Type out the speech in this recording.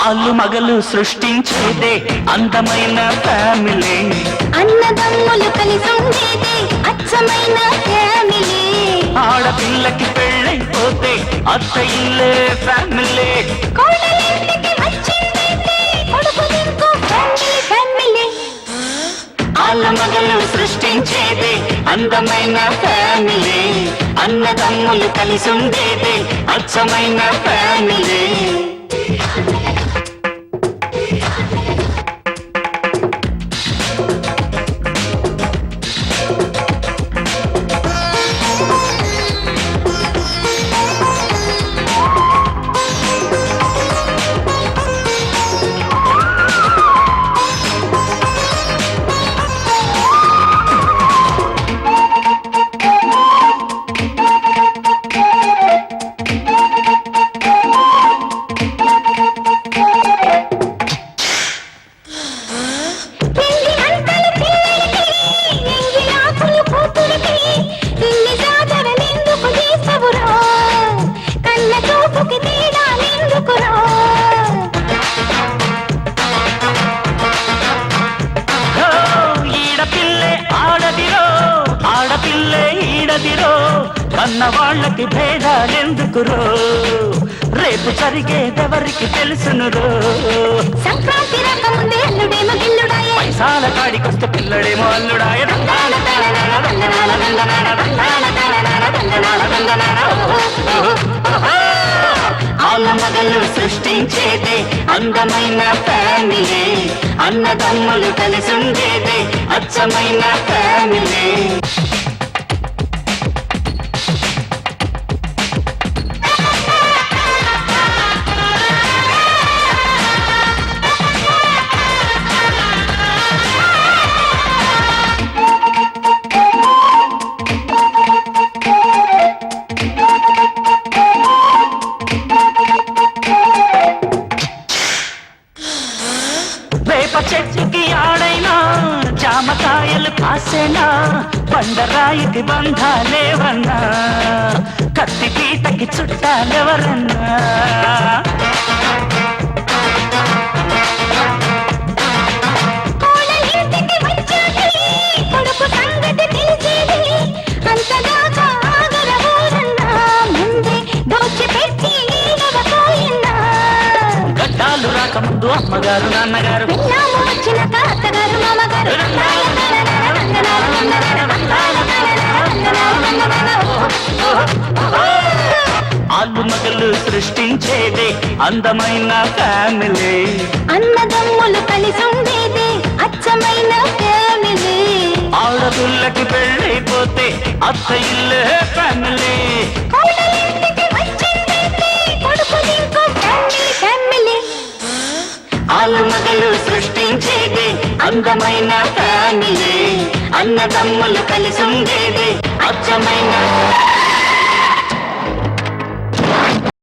ఆళ్ళు మగలు సృష్టించేదే అందమైన ఫ్యామిలీ అన్నదమ్ములు కలిసి ఉండేదే అచ్చమైన ఫ్యామిలీ ఆడపిల్లకి పెళ్ళైపో అత్త ఇల్లే ఫ్యామిలీ ఆళ్ళ మగలు సృష్టించేదే అందమైన ఫ్యామిలీ. అన్నదమ్ములు కలిసి ఉండేదే అచ్చమైన ఫ్యామిలీ. కన్న వాళ్ళకి భేదాలెందుకురో? రేపు జరిగేదెవరికి తెలుసునురో? సంక్రాంతి రాకముందే అల్లుడేమో గిల్లుడాయే. పైసాల కాడికొస్తే పిల్లడేమో అల్లుడాయ. ఆళ్ళ మగలు సృష్టించేదే అందమైన ఫ్యామిలీ. అన్నదమ్ములు కలిసి ఉండేదే అచ్చమైన ఫ్యామిలీ. వేప చెట్టుకి ఆడైనా జామకాయలు కాసేనా బండరాయికి బంధాలేవన్నా కత్తి పీటకి చుట్టాలెవరన్నా. రాకముందు అమ్మగారు నాన్నగారు. వచ్చిన తాతగారు మామగారు ఆళ్ళు మగలు సృష్టించేదే అందమైన ఫ్యామిలీ అన్నదమ్ములు కలిసి ఉండేది అచ్చమైన ఫ్యామిలీ ఆడపిల్లకి పెళ్ళైపోతే అత్త ఇల్లే ఫ్యామిలీ అందమైన ఫ్యామిలీ అన్నదమ్ములు కలిసి ఉండేది అచ్చమైన